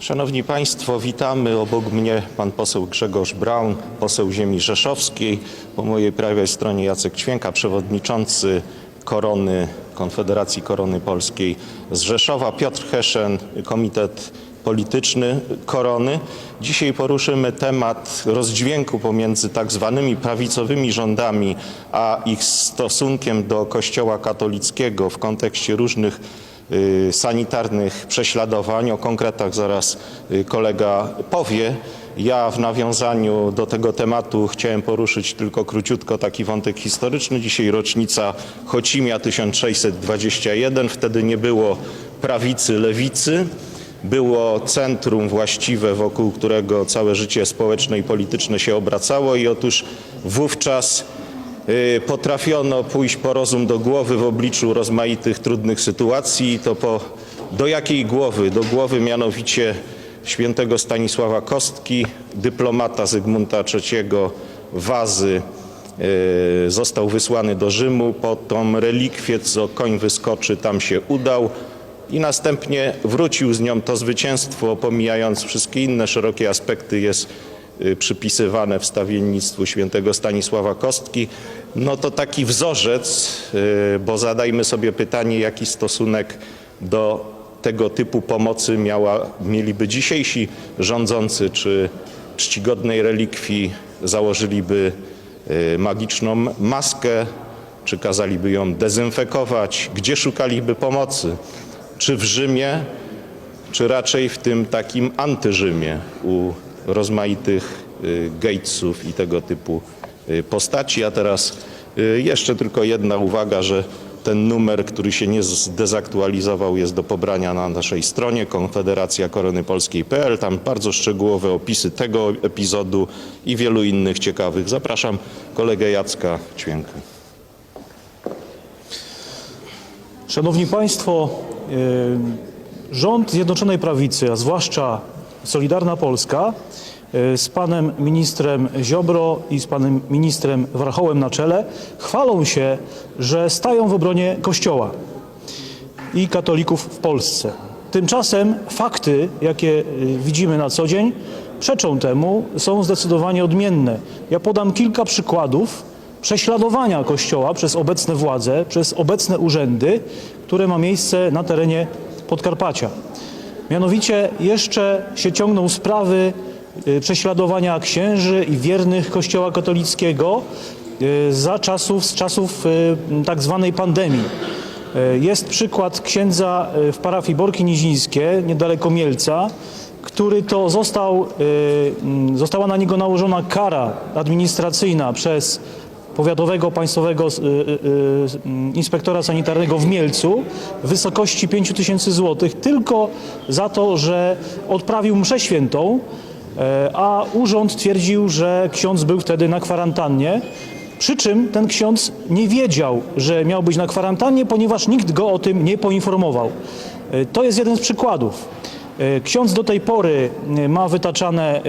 Szanowni Państwo, witamy. Obok mnie pan poseł Grzegorz Braun, poseł ziemi rzeszowskiej. Po mojej prawej stronie Jacek Ćwięka, przewodniczący Korony, Konfederacji Korony Polskiej z Rzeszowa. Piotr Heszen, Komitet Polityczny Korony. Dzisiaj poruszymy temat rozdźwięku pomiędzy tak zwanymi prawicowymi rządami, a ich stosunkiem do Kościoła katolickiego w kontekście różnych sanitarnych prześladowań. O konkretach zaraz y, kolega powie. Ja w nawiązaniu do tego tematu chciałem poruszyć tylko króciutko taki wątek historyczny. Dzisiaj rocznica Chocimia 1621. Wtedy nie było prawicy, lewicy. Było centrum właściwe, wokół którego całe życie społeczne i polityczne się obracało i otóż wówczas y, potrafiono pójść po rozum do głowy w obliczu rozmaitych trudnych sytuacji. To po, do jakiej głowy? Do głowy mianowicie świętego Stanisława Kostki, dyplomata Zygmunta III Wazy y, został wysłany do Rzymu, po tą relikwię, co koń wyskoczy, tam się udał. I następnie wrócił z nią. To zwycięstwo, pomijając wszystkie inne szerokie aspekty, jest y, przypisywane wstawiennictwu świętego Stanisława Kostki. No to taki wzorzec, y, bo zadajmy sobie pytanie, jaki stosunek do tego typu pomocy miała, mieliby dzisiejsi rządzący, czy czcigodnej relikwii założyliby y, magiczną maskę, czy kazaliby ją dezynfekować, gdzie szukaliby pomocy, czy w Rzymie, czy raczej w tym takim antyrzymie u rozmaitych y, Gatesów i tego typu y, postaci. A teraz y, jeszcze tylko jedna uwaga, że ten numer, który się nie zdezaktualizował jest do pobrania na naszej stronie Konfederacja Korony Polskiej.pl. Tam bardzo szczegółowe opisy tego epizodu i wielu innych ciekawych. Zapraszam kolegę Jacka Ćwiękę. Szanowni Państwo, rząd Zjednoczonej Prawicy, a zwłaszcza Solidarna Polska y, z panem ministrem Ziobro i z panem ministrem Warchołem na czele chwalą się, że stają w obronie Kościoła i katolików w Polsce. Tymczasem fakty, jakie y, widzimy na co dzień, przeczą temu, są zdecydowanie odmienne. Ja podam kilka przykładów prześladowania Kościoła przez obecne władze, przez obecne urzędy, które ma miejsce na terenie Podkarpacia. Mianowicie jeszcze się ciągną sprawy y, prześladowania księży i wiernych Kościoła katolickiego y, za czasów, z czasów y, tak zwanej pandemii. Jest przykład księdza w parafii Borki Nizińskie, niedaleko Mielca, który to został, została na niego nałożona kara administracyjna przez powiatowego państwowego y, y, y, inspektora sanitarnego w Mielcu w wysokości 5 tysięcy złotych tylko za to, że odprawił mszę świętą, e, a urząd twierdził, że ksiądz był wtedy na kwarantannie. Przy czym ten ksiądz nie wiedział, że miał być na kwarantannie, ponieważ nikt go o tym nie poinformował. E, To jest jeden z przykładów. E, Ksiądz do tej pory e, ma wytaczane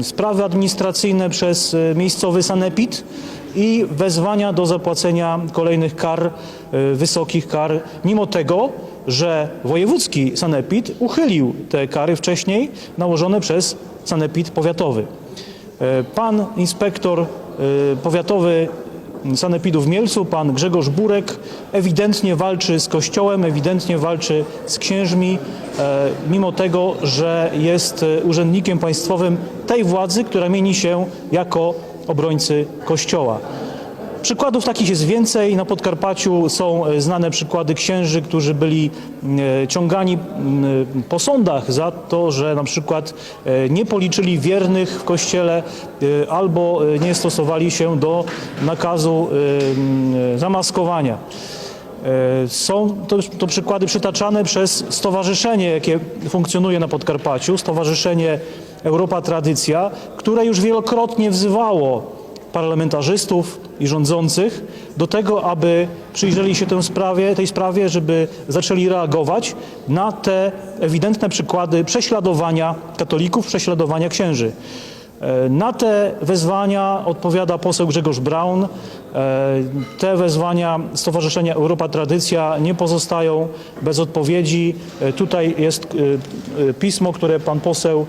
e, sprawy administracyjne przez miejscowy sanepid i wezwania do zapłacenia kolejnych kar, wysokich kar, mimo tego, że wojewódzki sanepid uchylił te kary wcześniej nałożone przez sanepid powiatowy. Pan inspektor powiatowy Sanepidu w Mielcu, pan Grzegorz Burek, ewidentnie walczy z Kościołem, ewidentnie walczy z księżmi, e, mimo tego, że jest e, urzędnikiem państwowym tej władzy, która mieni się jako obrońcy Kościoła. Przykładów takich jest więcej. Na Podkarpaciu są e, znane przykłady księży, którzy byli e, ciągani m, po sądach za to, że na przykład e, nie policzyli wiernych w kościele e, albo e, nie stosowali się do nakazu e, zamaskowania. E, Są to, to przykłady przytaczane przez stowarzyszenie, jakie funkcjonuje na Podkarpaciu, Stowarzyszenie Europa Tradycja, które już wielokrotnie wzywało parlamentarzystów i rządzących do tego, aby przyjrzeli się tę sprawie, tej sprawie, żeby zaczęli reagować na te ewidentne przykłady prześladowania katolików, prześladowania księży. E, Na te wezwania odpowiada poseł Grzegorz Braun. E, Te wezwania Stowarzyszenia Europa Tradycja nie pozostają bez odpowiedzi. E, Tutaj jest pismo, które pan poseł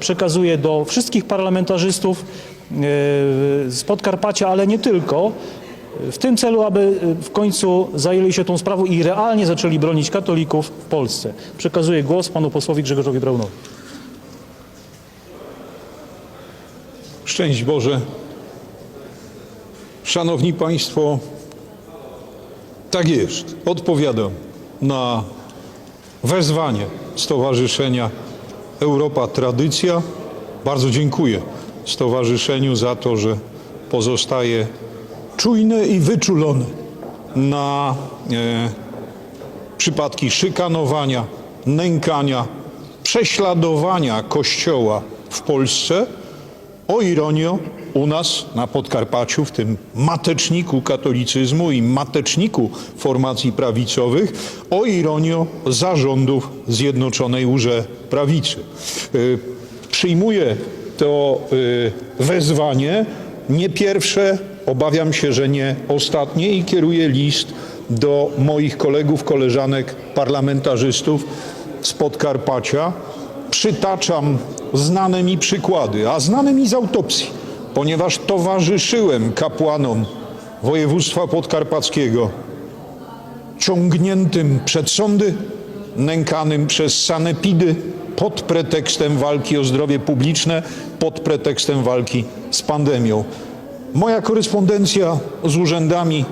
przekazuje do wszystkich parlamentarzystów z Podkarpacia, ale nie tylko, w tym celu, aby w końcu zajęli się tą sprawą i realnie zaczęli bronić katolików w Polsce. Przekazuję głos panu posłowi Grzegorzowi Braunowi. Szczęść Boże. Szanowni Państwo, tak jest. Odpowiadam na wezwanie Stowarzyszenia Europa Tradycja. Bardzo dziękuję Stowarzyszeniu za to, że pozostaje czujne i wyczulone na e, przypadki szykanowania, nękania, prześladowania Kościoła w Polsce. O ironio, u nas na Podkarpaciu, w tym mateczniku katolicyzmu i mateczniku formacji prawicowych, o ironio zarządów Zjednoczonej Łże Prawicy. Y, Przyjmuję to y, wezwanie, nie pierwsze, obawiam się, że nie ostatnie i kieruję list do moich kolegów, koleżanek, parlamentarzystów z Podkarpacia, przytaczam znane mi przykłady, a znane mi z autopsji, ponieważ towarzyszyłem kapłanom województwa podkarpackiego ciągniętym przed sądy, nękanym przez sanepidy pod pretekstem walki o zdrowie publiczne, pod pretekstem walki z pandemią. Moja korespondencja z urzędami,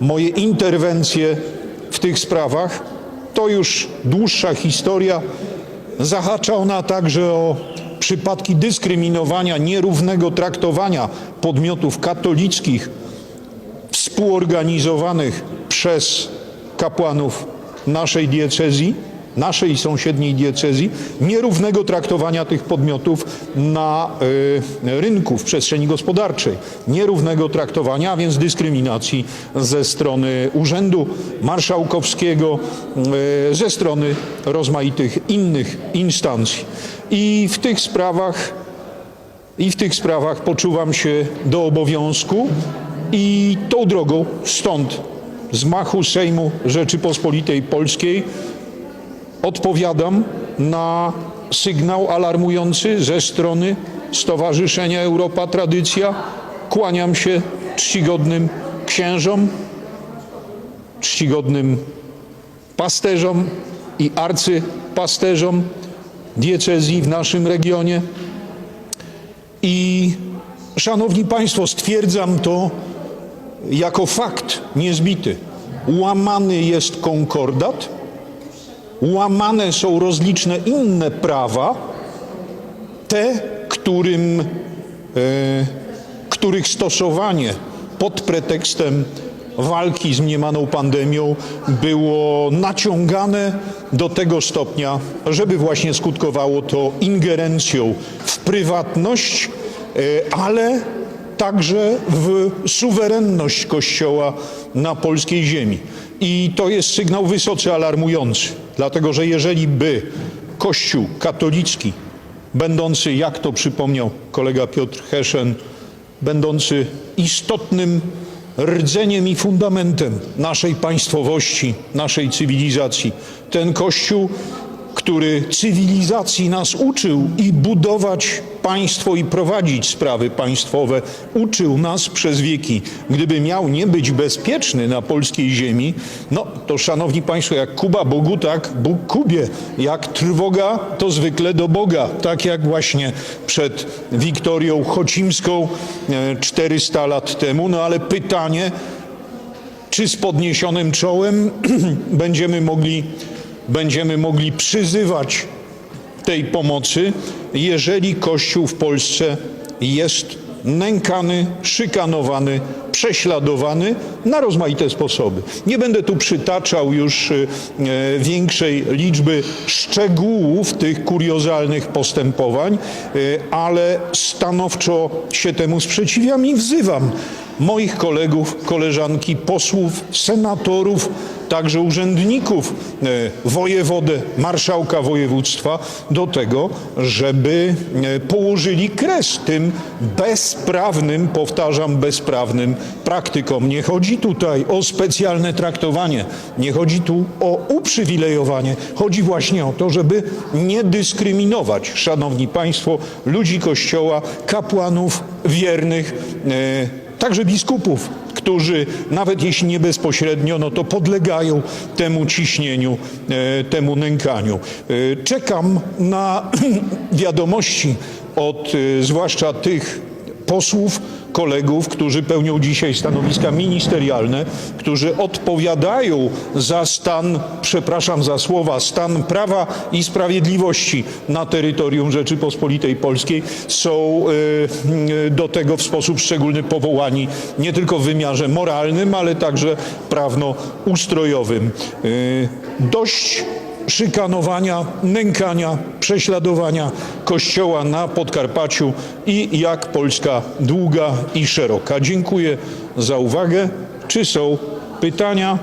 moje interwencje w tych sprawach to już dłuższa historia. Zahacza ona także o przypadki dyskryminowania, nierównego traktowania podmiotów katolickich współorganizowanych przez kapłanów naszej diecezji, naszej sąsiedniej diecezji, nierównego traktowania tych podmiotów na y, rynku, w przestrzeni gospodarczej, nierównego traktowania, a więc dyskryminacji ze strony Urzędu Marszałkowskiego, y, ze strony rozmaitych innych instancji. I w tych sprawach i w tych sprawach poczuwam się do obowiązku i tą drogą stąd z machu Sejmu Rzeczypospolitej Polskiej odpowiadam na sygnał alarmujący ze strony Stowarzyszenia Europa Tradycja. Kłaniam się czcigodnym księżom, czcigodnym pasterzom i arcypasterzom diecezji w naszym regionie. I szanowni Państwo, stwierdzam to jako fakt niezbity. Łamany jest konkordat, łamane są rozliczne inne prawa, te, którym, e, których stosowanie pod pretekstem walki z mniemaną pandemią było naciągane do tego stopnia, żeby właśnie skutkowało to ingerencją w prywatność, e, ale także w suwerenność Kościoła na polskiej ziemi. I to jest sygnał wysoce alarmujący, dlatego że jeżeli by Kościół katolicki, będący, jak to przypomniał kolega Piotr Heszen, będący istotnym rdzeniem i fundamentem naszej państwowości, naszej cywilizacji, ten Kościół, który cywilizacji nas uczył i budować państwo i prowadzić sprawy państwowe, uczył nas przez wieki. Gdyby miał nie być bezpieczny na polskiej ziemi, no to szanowni państwo, jak Kuba Bogu, tak Bóg Kubie. Jak trwoga, to zwykle do Boga. Tak jak właśnie przed Wiktorią Chocimską e, 400 lat temu. No ale pytanie, czy z podniesionym czołem będziemy mogli, będziemy mogli przyzywać tej pomocy, jeżeli Kościół w Polsce jest nękany, szykanowany, prześladowany na rozmaite sposoby. Nie będę tu przytaczał już e, większej liczby szczegółów tych kuriozalnych postępowań, e, ale stanowczo się temu sprzeciwiam i wzywam moich kolegów, koleżanki, posłów, senatorów, także urzędników, e, wojewodę, marszałka województwa do tego, żeby e, położyli kres tym bezprawnym, powtarzam, bezprawnym praktykom. Nie chodzi tutaj o specjalne traktowanie, nie chodzi tu o uprzywilejowanie. Chodzi właśnie o to, żeby nie dyskryminować, szanowni państwo, ludzi Kościoła, kapłanów wiernych, e, także biskupów, którzy nawet jeśli nie bezpośrednio, no to podlegają temu ciśnieniu, e, temu nękaniu. E, Czekam na wiadomości od e, zwłaszcza tych posłów, kolegów, którzy pełnią dzisiaj stanowiska ministerialne, którzy odpowiadają za stan, przepraszam za słowa, stan prawa i sprawiedliwości na terytorium Rzeczypospolitej Polskiej, są e, do tego w sposób szczególny powołani nie tylko w wymiarze moralnym, ale także prawno-ustrojowym. E, Dość szykanowania, nękania, prześladowania Kościoła na Podkarpaciu i jak Polska długa i szeroka. Dziękuję za uwagę. Czy są pytania?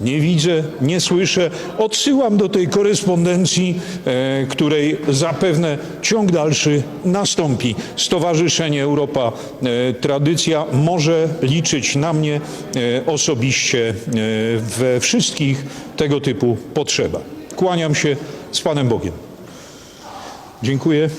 Nie widzę, nie słyszę. Odsyłam do tej korespondencji, e, której zapewne ciąg dalszy nastąpi. Stowarzyszenie Europa e, Tradycja może liczyć na mnie e, osobiście e, we wszystkich tego typu potrzebach. Kłaniam się z Panem Bogiem. Dziękuję.